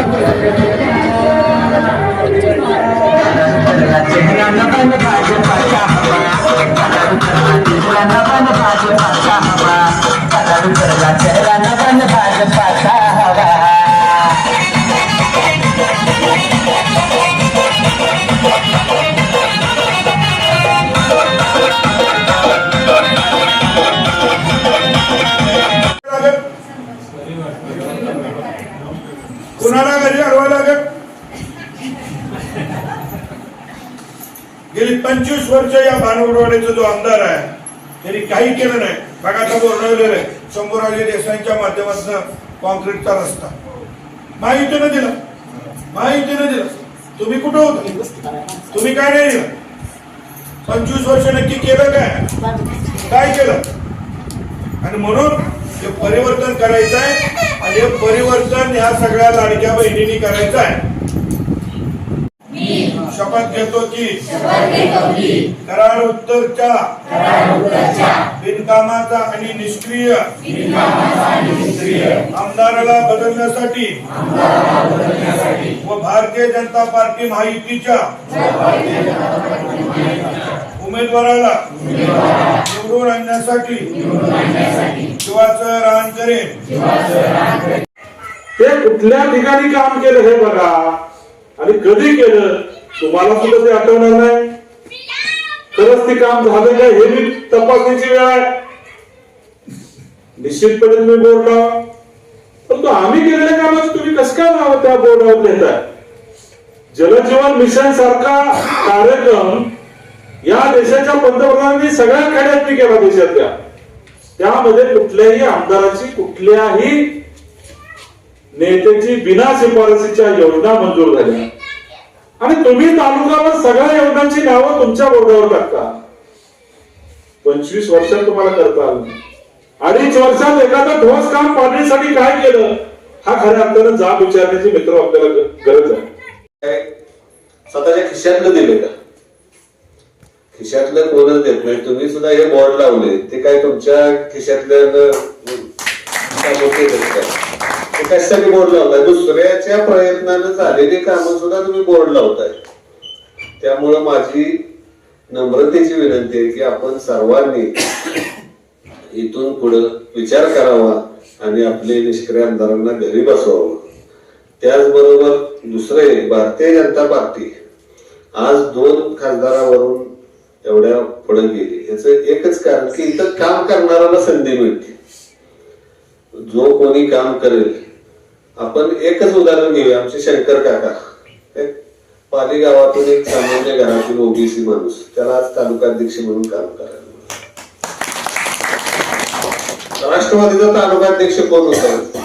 कुणाला घरी अडवायला लागत. गेली पंचवीस वर्ष या भानवडवाडीचा जो आमदार आहे त्यांनी काही केलं नाही. बघा आता बोलवलेलं आहे. शंभूराजे देसाईंच्या माध्यमातून कॉन्क्रीटचा रस्ता. माहितीनं दिला. माहितीनं दिला. तुम्ही कुठं होता? तुम्ही काय नाही दिलं. पंचवीस वर्ष नक्की केलं काय? काय केलं? आणि म्हणून हे परिवर्तन करायचं आहे. हे परिवर्तन ह्या सगळ्या लाडक्या बहिणींनी करायचं आहे. शपथ घेतो की? कराड उत्तरच्या. बिनकामाचा आणि निष्क्रिय. आमदाराला बदलण्यासाठी. व भारतीय जनता पार्टी महायुतीच्या उमेदवाराला निवडून आणण्यासाठी शिवाचं रान करेन. ते कुठल्या ठिकाणी काम केलं हे बघा. आणि कधी केलं? तुम्हाला सुद्धा ते आठवणार नाही. खरंच ते काम झालं काय हे मी तपासण्याची वेळ आहे. निश्चितपणे तुम्ही बोर्ड लावा. परंतु आम्ही केलेल्या कामाचं तुम्ही कसं काय नाव त्या बोर्डावर लिहिताय जलजीवन मिशन सारखा कार्यक्रम या देशाच्या पंतप्रधानांनी सगळ्या खेड्यातनी केला देशातल्या त्यामध्ये कुठल्याही आमदाराची कुठल्याही नेत्याची बिना शिफारसीच्या योजना मंजूर झाल्या. आणि तुम्ही तालुकावर सगळ्या योजनांची नावं तुमच्या बोर्डावर टाकता. पंचवीस वर्षात तुम्हाला करता आलं अडीच वर्षात एखादं ठोस काम पाडण्यासाठी काय केलं? हा खऱ्या अर्थानं जाब विचारण्याची मित्र आपल्याला गरज आहे. काय स्वतःच्या खिशातलं दिले का? खिशातलं कोणच देत नाही? तुम्ही सुद्धा हे बोर्ड लावले. ते काय तुमच्या खिशातल्या ते कशासाठी बोर्ड लावताय? दुसऱ्याच्या प्रयत्नानं झालेली कामं सुद्धा तुम्ही बोर्ड लावताय. त्यामुळं माझी नम्रतेची विनंती आहे की आपण सर्वांनी इथून पुढं विचार करावा आणि आपले निष्क्रिय आमदारांना घरी बसवावं. त्याचबरोबर दुसरे भारतीय जनता पार्टी. आज दोन खासदारावरून एवढ्या पुढे गेली. याचं एकच कारण की इथं काम करणाऱ्याला संधी मिळते. जो कोणी काम करेल आपण एकच उदाहरण घेऊया. आमचे शंकर काका. पाली गावातून एक सामान्य घरातील ओबीसी माणूस. त्याला आज तालुकाध्यक्ष म्हणून काम करायला राष्ट्रवादीचा तालुकाध्यक्ष कोण होता?